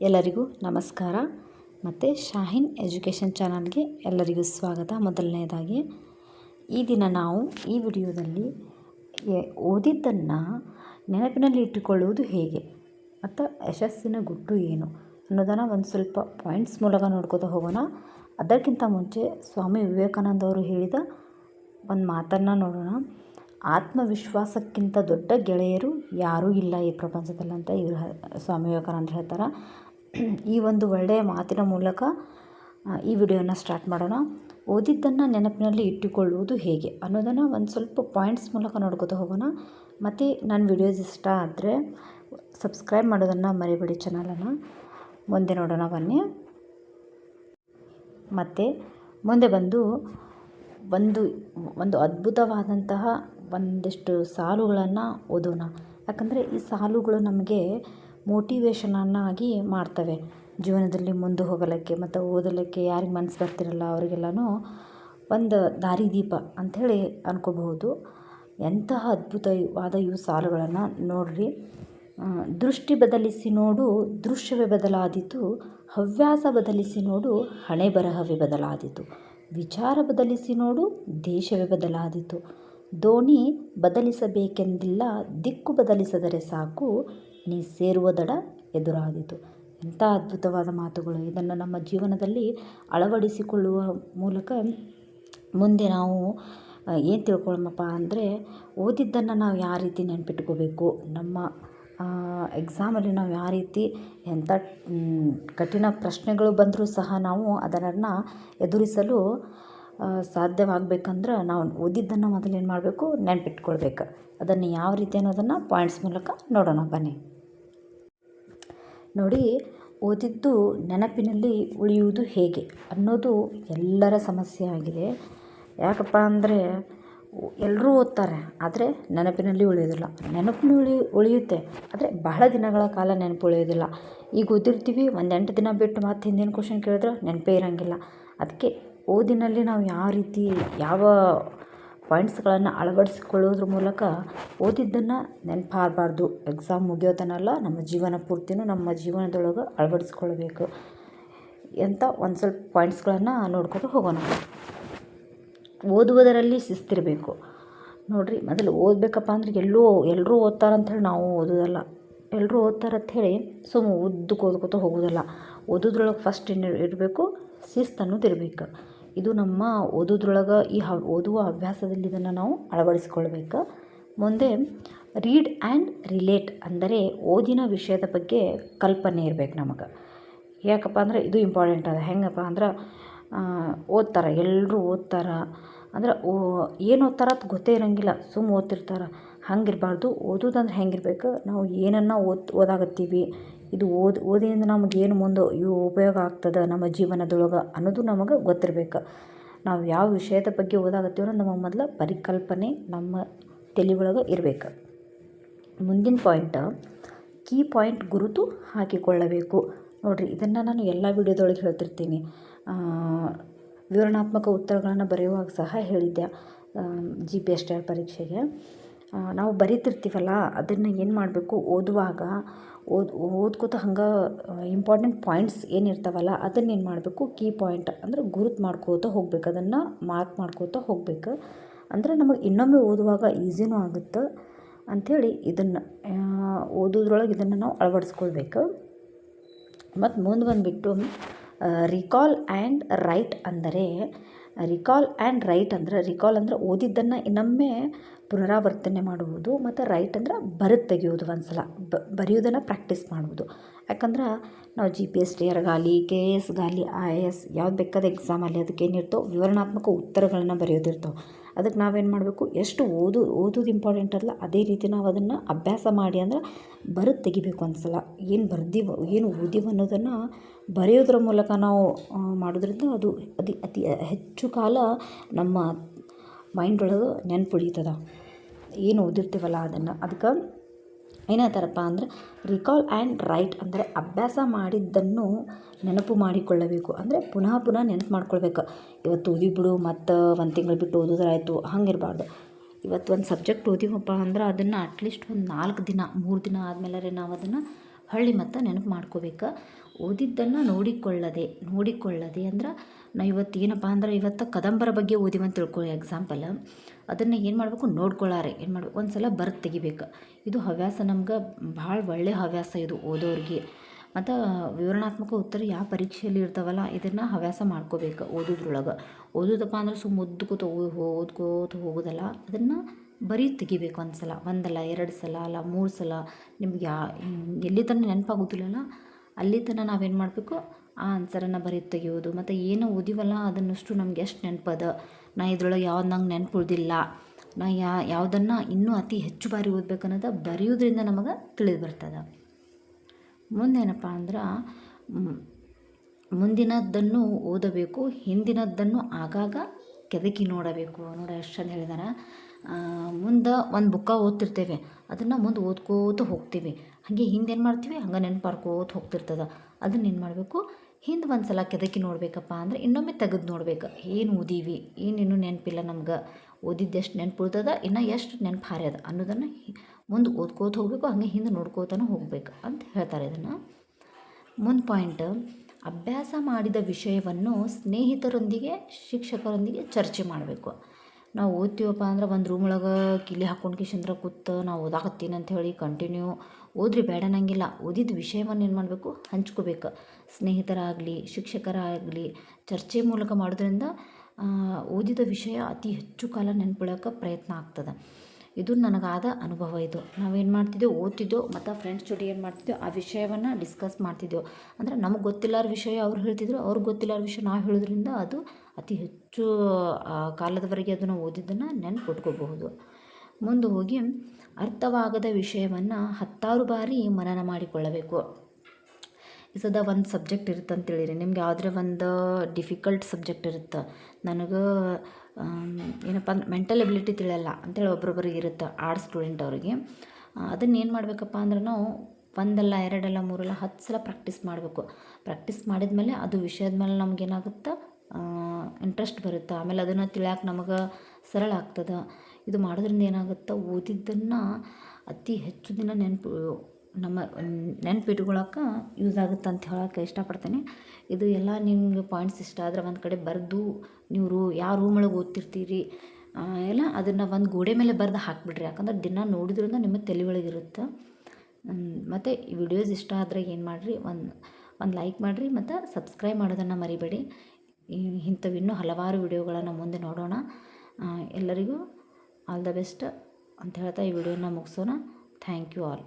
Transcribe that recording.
ಎಲ್ಲರಿಗೂ ನಮಸ್ಕಾರ. ಮತ್ತು ಶಾಹಿನ್ ಎಜುಕೇಷನ್ ಚಾನಲ್ಗೆ ಎಲ್ಲರಿಗೂ ಸ್ವಾಗತ. ಮೊದಲನೇದಾಗಿ, ಈ ದಿನ ನಾವು ಈ ವಿಡಿಯೋದಲ್ಲಿ ಓದಿದ್ದನ್ನು ನೆನಪಿನಲ್ಲಿ ಇಟ್ಟುಕೊಳ್ಳುವುದು ಹೇಗೆ? ಮತ್ತು ಯಶಸ್ಸಿನ ಗುಟ್ಟು ಏನು? ಅನ್ನೋದನ್ನು ಒಂದು ಸ್ವಲ್ಪ ಪಾಯಿಂಟ್ಸ್ ಮೂಲಕ ನೋಡ್ಕೋತಾ ಹೋಗೋಣ. ಅದಕ್ಕಿಂತ ಮುಂಚೆ ಸ್ವಾಮಿ ವಿವೇಕಾನಂದ ಅವರು ಹೇಳಿದ ಒಂದು ಮಾತನ್ನು ನೋಡೋಣ. ಆತ್ಮವಿಶ್ವಾಸಕ್ಕಿಂತ ದೊಡ್ಡ ಗೆಳೆಯರು ಯಾರೂ ಇಲ್ಲ ಈ ಪ್ರಪಂಚದಲ್ಲಿ ಅಂತ ಇವರು ಸ್ವಾಮಿ ವಿವೇಕಾನಂದ ಹೇಳ್ತಾರೆ. ಈ ಒಂದು ಒಳ್ಳೆಯ ಮಾತಿನ ಮೂಲಕ ಈ ವಿಡಿಯೋನ ಸ್ಟಾರ್ಟ್ ಮಾಡೋಣ. ಓದಿದ್ದನ್ನು ನೆನಪಿನಲ್ಲಿ ಇಟ್ಟುಕೊಳ್ಳುವುದು ಹೇಗೆ ಅನ್ನೋದನ್ನು ಒಂದು ಸ್ವಲ್ಪ ಪಾಯಿಂಟ್ಸ್ ಮೂಲಕ ನೋಡ್ಕೋತಾ ಹೋಗೋಣ. ಮತ್ತು ನನ್ನ ವಿಡಿಯೋಸ್ ಇಷ್ಟ ಆದರೆ ಸಬ್ಸ್ಕ್ರೈಬ್ ಮಾಡೋದನ್ನು ಮರಿಬೇಡಿ ಚಾನಲನ್ನು. ಮುಂದೆ ನೋಡೋಣ ಬನ್ನಿ. ಮತ್ತು ಮುಂದೆ ಬಂದು ಒಂದು ಒಂದು ಅದ್ಭುತವಾದಂತಹ ಒಂದಿಷ್ಟು ಸಾಲುಗಳನ್ನು ಓದೋಣ. ಯಾಕಂದರೆ ಈ ಸಾಲುಗಳು ನಮಗೆ ಮೋಟಿವೇಶನನ್ನಾಗಿ ಮಾಡ್ತವೆ. ಜೀವನದಲ್ಲಿ ಮುಂದೆ ಹೋಗಲಿಕ್ಕೆ ಮತ್ತು ಓದಲಿಕ್ಕೆ ಯಾರಿಗೆ ಮನಸ್ಸು ಬರ್ತಿರಲ್ಲ ಅವರಿಗೆಲ್ಲನೂ ಒಂದು ದಾರಿದೀಪ ಅಂಥೇಳಿ ಅನ್ಕೋಬಹುದು. ಎಂತಹ ಅದ್ಭುತವಾದ ಇವು ಸಾಲುಗಳನ್ನು ನೋಡಿರಿ. ದೃಷ್ಟಿ ಬದಲಿಸಿ ನೋಡು, ದೃಶ್ಯವೇ ಬದಲಾದಿತು, ಹವ್ಯಾಸ ಬದಲಿಸಿ ನೋಡು ಹಣೆ ಬರಹವೇ ಬದಲಾದಿತು. ವಿಚಾರ ಬದಲಿಸಿ ನೋಡು, ದೇಶವೇ ಬದಲಾದೀತು. ದೋಣಿ ಬದಲಿಸಬೇಕೆಂದಿಲ್ಲ, ದಿಕ್ಕು ಬದಲಿಸಿದರೆ ಸಾಕು, ನೀ ಸೇರುವ ದಡ ಎದುರಾದೀತು. ಎಂಥ ಅದ್ಭುತವಾದ ಮಾತುಗಳು. ಇದನ್ನು ನಮ್ಮ ಜೀವನದಲ್ಲಿ ಅಳವಡಿಸಿಕೊಳ್ಳುವ ಮೂಲಕ ಮುಂದೆ ನಾವು ಏನು ತಿಳ್ಕೊಳ್ಳೋಣಪ್ಪ ಅಂದರೆ, ಓದಿದ್ದನ್ನು ನಾವು ಯಾವ ರೀತಿ ನೆನಪಿಟ್ಕೋಬೇಕು, ನಮ್ಮ ಎಕ್ಸಾಮಲ್ಲಿ ನಾವು ಯಾವ ರೀತಿ ಎಂಥ ಕಠಿಣ ಪ್ರಶ್ನೆಗಳು ಬಂದರೂ ಸಹ ನಾವು ಅದನ್ನು ಎದುರಿಸಲು ಸಾಧ್ಯವಾಗಬೇಕಂದ್ರೆ ನಾವು ಓದಿದ್ದನ್ನು ಮೊದಲು ಏನು ಮಾಡಬೇಕು? ನೆನಪಿಟ್ಕೊಳ್ಬೇಕು. ಅದನ್ನು ಯಾವ ರೀತಿ ಅನ್ನೋದನ್ನು ಪಾಯಿಂಟ್ಸ್ ಮೂಲಕ ನೋಡೋಣ. ಬನ್ನಿ. ನೋಡಿ, ಓದಿದ್ದು ನೆನಪಿನಲ್ಲಿ ಉಳಿಯುವುದು ಹೇಗೆ ಅನ್ನೋದು ಎಲ್ಲರ ಸಮಸ್ಯೆ ಆಗಿದೆ. ಯಾಕಪ್ಪ ಅಂದರೆ ಎಲ್ಲರೂ ಓದ್ತಾರೆ, ಆದರೆ ನೆನಪಿನಲ್ಲಿ ಉಳಿಯೋದಿಲ್ಲ. ನೆನಪಿನಲ್ಲಿ ಉಳಿ, ಉಳಿಯುತ್ತೆ, ಆದರೆ ಬಹಳ ದಿನಗಳ ಕಾಲ ನೆನಪು ಉಳಿಯೋದಿಲ್ಲ. ಈಗ ಓದಿರ್ತೀವಿ ಒಂದು ಎಂಟು ದಿನ ಬಿಟ್ಟು ಮತ್ತೆ ಹಿಂದಿನ ಕ್ವಶನ್ ಕೇಳಿದ್ರೆ ನೆನಪೇ ಇರೋಂಗಿಲ್ಲ. ಅದಕ್ಕೆ ಓದಿನಲ್ಲಿ ನಾವು ಯಾವ ರೀತಿ, ಯಾವ ಪಾಯಿಂಟ್ಸ್ಗಳನ್ನು ಅಳವಡಿಸ್ಕೊಳ್ಳೋದ್ರ ಮೂಲಕ ಓದಿದ್ದನ್ನು ನೆನಪಾಗಬಾರ್ದು. ಎಕ್ಸಾಮ್ ಮುಗಿಯೋದನ್ನೆಲ್ಲ ನಮ್ಮ ಜೀವನ ಪೂರ್ತಿನೂ ನಮ್ಮ ಜೀವನದೊಳಗೆ ಅಳವಡಿಸ್ಕೊಳ್ಬೇಕು ಅಂತ ಒಂದು ಸ್ವಲ್ಪ ಪಾಯಿಂಟ್ಸ್ಗಳನ್ನು ನೋಡ್ಕೊಂಡು ಹೋಗೋಣ. ಓದುವುದರಲ್ಲಿ ಶಿಸ್ತಿರಬೇಕು. ನೋಡಿರಿ, ಮೊದಲು ಓದಬೇಕಪ್ಪ ಅಂದ್ರೆ ಎಲ್ಲೂ ಎಲ್ಲರೂ ಓದ್ತಾರಂಥೇಳಿ ನಾವು ಓದೋದಲ್ಲ. ಎಲ್ಲರೂ ಓದ್ತಾರಂಥೇಳಿ ಸುಮ್ಮ ಉದ್ದಕ್ಕೆ ಓದ್ಕೋತ ಹೋಗೋದಲ್ಲ. ಓದೋದ್ರೊಳಗೆ ಫಸ್ಟ್ ಏನು ಇರಬೇಕು ಶಿಸ್ತು ಅನ್ನೋದು ಇರಬೇಕು. ಇದು ನಮ್ಮ ಓದೋದ್ರೊಳಗೆ ಈ ಹ ಓದುವ ಹವ್ಯಾಸದಲ್ಲಿ ಇದನ್ನು ನಾವು ಅಳವಡಿಸ್ಕೊಳ್ಬೇಕು. ಮುಂದೆ ರೀಡ್ ಆ್ಯಂಡ್ ರಿಲೇಟ್ ಅಂದರೆ ಓದಿನ ವಿಷಯದ ಬಗ್ಗೆ ಕಲ್ಪನೆ ಇರ್ಬೇಕು ನಮಗೆ. ಯಾಕಪ್ಪ ಅಂದ್ರೆ ಇದು ಇಂಪಾರ್ಟೆಂಟ್ ಅದ. ಹೆಂಗಪ್ಪ ಅಂದ್ರೆ ಓದ್ತಾರೆ ಎಲ್ಲರೂ ಓದ್ತಾರೆ. ಅಂದ್ರೆ ಓ, ಏನು ಓದ್ತಾರ ಅದು ಗೊತ್ತೇ ಇರೋಂಗಿಲ್ಲ. ಸುಮ್ಮ ಓದ್ತಿರ್ತಾರೆ. ಹಂಗಿರಬಾರ್ದು. ಓದೋದಂದ್ರೆ ಹೆಂಗಿರ್ಬೇಕು? ನಾವು ಏನನ್ನು ಓದ್, ಓದಾಕತ್ತೀವಿ. ಇದು ಓದಿ, ಓದಿನಿಂದ ನಮಗೆ ಏನು ಮುಂದೆ ಇವು ಉಪಯೋಗ ಆಗ್ತದೆ ನಮ್ಮ ಜೀವನದೊಳಗೆ ಅನ್ನೋದು ನಮಗೆ ಗೊತ್ತಿರ್ಬೇಕು. ನಾವು ಯಾವ ವಿಷಯದ ಬಗ್ಗೆ ಓದಾಗತ್ತೀವಿ ಅನ್ನೋದು ನಮಗೆ ಮೊದಲು ಪರಿಕಲ್ಪನೆ ನಮ್ಮ ತಲೆ ಒಳಗೆ ಇರಬೇಕು. ಮುಂದಿನ ಪಾಯಿಂಟ್ ಕೀ ಪಾಯಿಂಟ್ ಗುರುತು ಹಾಕಿಕೊಳ್ಳಬೇಕು. ನೋಡಿರಿ, ಇದನ್ನು ನಾನು ಎಲ್ಲ ವಿಡಿಯೋದೊಳಗೆ ಹೇಳ್ತಿರ್ತೀನಿ. ವಿವರಣಾತ್ಮಕ ಉತ್ತರಗಳನ್ನು ಬರೆಯುವಾಗ ಸಹ ಹೇಳಿದ್ದೆ ಜಿ ಪಿ ಎಸ್ ಟಿ ಪರೀಕ್ಷೆಗೆ. ನಾವು ಬರಿತಿರ್ತೀವಲ್ಲ, ಅದನ್ನು ಏನು ಮಾಡಬೇಕು? ಓದುವಾಗ ಓದ್, ಓದ್ಕೋತ ಹಂಗೆ ಇಂಪಾರ್ಟೆಂಟ್ ಪಾಯಿಂಟ್ಸ್ ಏನಿರ್ತಾವಲ್ಲ ಅದನ್ನು ಏನು ಮಾಡಬೇಕು? ಕೀ ಪಾಯಿಂಟ್ ಅಂದ್ರೆ ಗುರುತು ಮಾಡ್ಕೋತ ಹೋಗ್ಬೇಕು. ಅದನ್ನು ಮಾರ್ಕ್ ಮಾಡ್ಕೋತ ಹೋಗ್ಬೇಕು. ಅಂದರೆ ನಮಗೆ ಇನ್ನೊಮ್ಮೆ ಓದುವಾಗ ಈಸಿನೂ ಆಗುತ್ತೆ ಅಂಥೇಳಿ ಇದನ್ನು ಓದೋದ್ರೊಳಗೆ ಇದನ್ನು ನಾವು ಅಳವಡಿಸ್ಕೊಳ್ಬೇಕು. ಮತ್ತು ಮುಂದೆ ಬಂದುಬಿಟ್ಟು ರಿಕಾಲ್ ಆ್ಯಂಡ್ ರೈಟ್ ಅಂದರೆ ರಿಕಾಲ್ ಆ್ಯಂಡ್ ರೈಟ್ ಅಂದ್ರೆ ರಿಕಾಲ್ ಅಂದ್ರೆ ಓದಿದ್ದನ್ನು ಇನ್ನೊಮ್ಮೆ ಪುನರಾವರ್ತನೆ ಮಾಡುವುದು ಮತ್ತು ರೈಟ್ ಅಂದ್ರೆ ಬರೆದು ತೆಗೆಯೋದು ಒಂದು ಸಲ ಬರೆಯೋದನ್ನು ಪ್ರಾಕ್ಟೀಸ್ ಮಾಡುವುದು. ಯಾಕಂದ್ರೆ ನಾವು ಜಿ ಪಿ ಎಸ್ ಟಿ ಆರ್ಗಾಲಿ ಕೆ ಎ ಎಸ್ಗಾಲಿ ಐ ಎ ಎಸ್ ಯಾವ್ದು ಬೇಕಾದ ಎಕ್ಸಾಮಲ್ಲಿ ಅದಕ್ಕೆ ವಿವರಣಾತ್ಮಕ ಉತ್ತರಗಳನ್ನು ಬರೆಯೋದಿರ್ತವೆ. ಅದಕ್ಕೆ ನಾವೇನು ಮಾಡಬೇಕು? ಎಷ್ಟು ಓದು ಓದೋದು ಇಂಪಾರ್ಟೆಂಟ್ ಅಲ್ಲ, ಅದೇ ರೀತಿ ನಾವು ಅದನ್ನು ಅಭ್ಯಾಸ ಮಾಡಿ ಅಂದ್ರೆ ಬರೆದು ತೆಗಿಬೇಕು ಒಂದು ಸಲ ಏನು ಬರ್ದೀವೋ, ಏನು ಓದಿವ ಅನ್ನೋದನ್ನು ಬರೆಯೋದ್ರ ಮೂಲಕ ನಾವು ಮಾಡೋದ್ರಿಂದ ಅದು ಅತಿ ಅತಿ ಹೆಚ್ಚು ಕಾಲ ನಮ್ಮ ಮೈಂಡ್ ಒಳಗೆ ನೆನ್ಪು ಉಳಿತದೆ. ಏನು ಓದಿರ್ತೀವಲ್ಲ ಅದನ್ನು, ಅದಕ್ಕೆ ಏನಾಯ್ತಾರಪ್ಪ ಅಂದ್ರೆ ರಿಕಾಲ್ ಆ್ಯಂಡ್ ರೈಟ್ ಅಂದರೆ ಅಭ್ಯಾಸ ಮಾಡಿದ್ದನ್ನು ನೆನಪು ಮಾಡಿಕೊಳ್ಳಬೇಕು. ಅಂದರೆ ಪುನಃ ಪುನಃ ನೆನಪು ಮಾಡ್ಕೊಳ್ಬೇಕು. ಇವತ್ತು ಓದಿ ಬಿಡು, ಮತ್ತು ಒಂದು ತಿಂಗಳು ಬಿಟ್ಟು ಓದೋದ್ರಾಯಿತು, ಹಂಗಿರಬಾರ್ದು. ಇವತ್ತು ಒಂದು ಸಬ್ಜೆಕ್ಟ್ ಓದಿವಪ್ಪ ಅಂದ್ರೆ ಅದನ್ನು ಅಟ್ಲೀಸ್ಟ್ ಒಂದು ನಾಲ್ಕು ದಿನ, ಮೂರು ದಿನ ಆದಮೇಲೆ ನಾವು ಅದನ್ನು ಹಳ್ಳಿ ಮತ್ತು ನೆನಪು ಮಾಡ್ಕೋಬೇಕು. ಓದಿದ್ದನ್ನು ನೋಡಿಕೊಳ್ಳದೆ ನೋಡಿಕೊಳ್ಳದೆ ಅಂದ್ರೆ ನಾವು ಇವತ್ತು ಏನಪ್ಪ ಅಂದ್ರೆ ಇವತ್ತು ಕದಂಬರ ಬಗ್ಗೆ ಓದಿವಂತ ತಿಳ್ಕೊಳ್ಳಿ ಎಕ್ಸಾಂಪಲ್ ಅದನ್ನು ಏನು ಮಾಡಬೇಕು? ನೋಡ್ಕೊಳ್ಳಾರೆ ಏನು ಮಾಡ್ಬೇಕು? ಒಂದು ಸಲ ಬರ್ದು ತೆಗಿಬೇಕು. ಇದು ಹವ್ಯಾಸ ನಮ್ಗೆ ಭಾಳ ಒಳ್ಳೆಯ ಹವ್ಯಾಸ ಇದು ಓದೋರಿಗೆ. ಮತ್ತು ವಿವರಣಾತ್ಮಕ ಉತ್ತರ ಯಾವ ಪರೀಕ್ಷೆಯಲ್ಲಿ ಇರ್ತಾವಲ್ಲ, ಇದನ್ನು ಹವ್ಯಾಸ ಮಾಡ್ಕೋಬೇಕು ಓದೋದ್ರೊಳಗೆ. ಓದೋದಪ್ಪ ಅಂದ್ರೆ ಸುಮ್ಮ ಓದ್ಕೋತ ಓದ್ಕೋತ ಹೋಗೋದಲ್ಲ, ಅದನ್ನು ಬರೀ ತೆಗಿಬೇಕು ಒಂದು ಸಲ ಒಂದಲ್ಲ ಎರಡು ಸಲ, ಅಲ್ಲ ಮೂರು ಸಲ. ನಿಮ್ಗೆ ಯಾ, ಎಲ್ಲಿ ತನಕ ನೆನಪಾಗೋದಿಲ್ಲಲ್ಲ ಅಲ್ಲಿ ತನಕ ನಾವೇನು ಮಾಡಬೇಕು? ಆ ಆನ್ಸರನ್ನು ಬರೀ ತೆಗೆಯೋದು. ಮತ್ತು ಏನು ಓದಿವಲ್ಲ, ಅದನ್ನಷ್ಟು ನಮ್ಗೆ ಎಷ್ಟು ನೆನಪದ? ನಾ ಇದ್ರೊಳಗೆ ಯಾವ್ದು ನಂಗೆ ನೆನ್ಪು ಉಳಿದಿಲ್ಲ ನಾ ಯಾವುದನ್ನು ಇನ್ನೂ ಅತಿ ಹೆಚ್ಚು ಬಾರಿ ಓದ್ಬೇಕು ಅನ್ನೋದು ಬರೆಯೋದ್ರಿಂದ ನಮಗೆ ತಿಳಿದು ಬರ್ತದೆ. ಮುಂದೇನಪ್ಪ ಅಂದ್ರೆ ಮುಂದಿನದ್ದನ್ನು ಓದಬೇಕು, ಹಿಂದಿನದ್ದನ್ನು ಆಗಾಗ ಕೆದಕಿ ನೋಡಬೇಕು. ನೋಡಿ ಎಷ್ಟು ಚೆಂದ ಹೇಳಿದಾರೆ ಮುಂದೆ ಒಂದು ಬುಕ್ಕ ಓದ್ತಿರ್ತೇವೆ. ಅದನ್ನು ಮುಂದೆ ಓದ್ಕೋತ ಹೋಗ್ತೀವಿ. ಹಾಗೆ ಹಿಂದೇನು ಮಾಡ್ತೀವಿ? ಹಂಗೆ ನೆನ್ಪು ಹೋಗ್ತಿರ್ತದೆ. ಅದನ್ನ ಏನು ಮಾಡಬೇಕು? ಹಿಂದೆ ಒಂದು ಸಲ ಕೆದಕಿ ನೋಡಬೇಕಪ್ಪ ಅಂದರೆ ಇನ್ನೊಮ್ಮೆ ತೆಗೆದು ನೋಡ್ಬೇಕು. ಏನು ಓದೀವಿ? ಏನು ಇನ್ನೂ ನೆನಪಿಲ್ಲ ನಮ್ಗೆ. ಓದಿದ್ದು ಎಷ್ಟು ನೆನಪು ಉಳ್ತದ ಇನ್ನು ಎಷ್ಟು ನೆನಪು ಹಾರ್ಯದ ಅನ್ನೋದನ್ನು ಮುಂದೆ ಓದ್ಕೋತ ಹೋಗಬೇಕು. ಹಾಗೆ ಹಿಂದೆ ನೋಡ್ಕೋತಾನೆ ಹೋಗ್ಬೇಕು ಅಂತ ಹೇಳ್ತಾರೆ ಇದನ್ನು. ಮುಂದೆ ಪಾಯಿಂಟ್. ಅಭ್ಯಾಸ ಮಾಡಿದ ವಿಷಯವನ್ನು ಸ್ನೇಹಿತರೊಂದಿಗೆ, ಶಿಕ್ಷಕರೊಂದಿಗೆ ಚರ್ಚೆ ಮಾಡಬೇಕು. ನಾವು ಓದ್ತೀವಪ್ಪ ಅಂದ್ರೆ ಒಂದು ರೂಮ್ ಒಳಗೆ ಕಿಲಿ ಹಾಕ್ಕೊಂಡು ಕಿಶಂದ್ರ ಕೂತು ನಾವು ಓದಾಕತ್ತೀನಿ ಅಂತ ಹೇಳಿ ಕಂಟಿನ್ಯೂ ಓದ್ರಿ ಬೇಡ ಅನ್ನಂಗಿಲ್ಲ. ಓದಿದ ವಿಷಯವನ್ನು ಏನು ಮಾಡಬೇಕು? ಹಂಚ್ಕೋಬೇಕು. ಸ್ನೇಹಿತರಾಗಲಿ, ಶಿಕ್ಷಕರಾಗಲಿ, ಚರ್ಚೆ ಮೂಲಕ ಮಾಡೋದ್ರಿಂದ ಓದಿದ ವಿಷಯ ಅತಿ ಹೆಚ್ಚು ಕಾಲ ನೆನ್ಪಿಡೋಕೆ ಪ್ರಯತ್ನ ಆಗ್ತದೆ. ಇದು ನನಗಾದ ಅನುಭವ ಇದು. ನಾವೇನು ಮಾಡ್ತಿದ್ದೆವು ಓದ್ತಿದ್ದೆವು ಮತ್ತು ಫ್ರೆಂಡ್ಸ್ ಜೊತೆ ಏನು ಮಾಡ್ತಿದ್ದೆವು ಆ ವಿಷಯವನ್ನು ಡಿಸ್ಕಸ್ ಮಾಡ್ತಿದ್ದೆವು ಅಂದರೆ ನಮಗೆ ಗೊತ್ತಿಲ್ಲಾರ ವಿಷಯ ಅವ್ರು ಹೇಳ್ತಿದ್ರು. ಅವ್ರಿಗೆ ಗೊತ್ತಿಲ್ಲಾರ ವಿಷಯ ನಾವು ಹೇಳೋದ್ರಿಂದ ಅದು ಅತಿ ಹೆಚ್ಚು ಕಾಲದವರೆಗೆ ಅದನ್ನು ಓದಿದ್ದನ್ನು ನೆನ್ಪಿಟ್ಕೋಬಹುದು. ಮುಂದೆ ಹೋಗಿ ಅರ್ಥವಾಗದ ವಿಷಯವನ್ನು ಹತ್ತಾರು ಬಾರಿ ಮನನ ಮಾಡಿಕೊಳ್ಳಬೇಕು. ಸದ ಒಂದು ಸಬ್ಜೆಕ್ಟ್ ಇರುತ್ತೆ ಅಂತೇಳಿರಿ ನಿಮ್ಗೆ ಯಾವುದೇ ಒಂದು ಡಿಫಿಕಲ್ಟ್ ಸಬ್ಜೆಕ್ಟ್ ಇರುತ್ತೆ. ನನಗೆ ಏನಪ್ಪ ಅಂದ್ರೆ ಮೆಂಟಲ್ ಎಬಿಲಿಟಿ ತಿಳಿಯಲ್ಲ ಅಂತೇಳಿ ಒಬ್ರೊಬ್ರಿಗೆ ಇರುತ್ತೆ ಆರ್ಟ್ಸ್ ಸ್ಟೂಡೆಂಟ್ ಅವರಿಗೆ. ಅದನ್ನು ಏನು ಮಾಡಬೇಕಪ್ಪ ಅಂದ್ರೆ ನಾವು ಒಂದಲ್ಲ, ಎರಡಲ್ಲ, ಮೂರಲ್ಲ ಹತ್ತು ಸಲ ಪ್ರಾಕ್ಟೀಸ್ ಮಾಡಬೇಕು. ಪ್ರಾಕ್ಟೀಸ್ ಮಾಡಿದ ಮೇಲೆ ಅದು ವಿಷಯದ ಮೇಲೆ ನಮಗೇನಾಗುತ್ತೆ ಇಂಟ್ರೆಸ್ಟ್ ಬರುತ್ತೆ. ಆಮೇಲೆ ಅದನ್ನು ತಿಳಿಯಕ್ಕೆ ನಮಗೆ ಸರಳ ಆಗ್ತದೆ. ಇದು ಮಾಡೋದ್ರಿಂದ ಏನಾಗುತ್ತೆ, ಓದಿದ್ದನ್ನು ಅತಿ ಹೆಚ್ಚು ದಿನ ನೆನಪು ನಮ್ಮ ನೆನ್ಪಿಟ್ಕೊಳಕ್ಕೆ ಯೂಸ್ ಆಗುತ್ತೆ ಅಂತ ಹೇಳಕ್ಕೆ ಇಷ್ಟಪಡ್ತೀನಿ. ಇದು ಎಲ್ಲ ನಿಮ್ಗೆ ಪಾಯಿಂಟ್ಸ್ ಇಷ್ಟ ಆದರೆ ಒಂದು ಕಡೆ ಬರೆದು ನೀವು ರೂ ಯಾವ ರೂಮ್ ಒಳಗೆ ಓದ್ತಿರ್ತೀರಿ ಎಲ್ಲ ಅದನ್ನು ಒಂದು ಗೋಡೆ ಮೇಲೆ ಬರೆದು ಹಾಕಿಬಿಡ್ರಿ. ಯಾಕಂದ್ರೆ ದಿನ ನೋಡಿದ್ರಿಂದ ನಿಮ್ಮ ತಲೆ ಒಳಗೆ ಇರುತ್ತೆ ಮತ್ತು ಈ ವಿಡಿಯೋಸ್ ಇಷ್ಟ ಆದರೆ ಏನು ಮಾಡಿರಿ, ಒಂದು ಒಂದು ಲೈಕ್ ಮಾಡಿರಿ ಮತ್ತು ಸಬ್ಸ್ಕ್ರೈಬ್ ಮಾಡೋದನ್ನು ಮರಿಬೇಡಿ. ಇಂಥವು ಇನ್ನೂ ಹಲವಾರು ವಿಡಿಯೋಗಳನ್ನು ಮುಂದೆ ನೋಡೋಣ. ಎಲ್ಲರಿಗೂ ಆಲ್ ದ ಬೆಸ್ಟ್ ಅಂತ ಹೇಳ್ತಾ ಈ ವಿಡಿಯೋನ ಮುಗಿಸೋಣ. Thank you all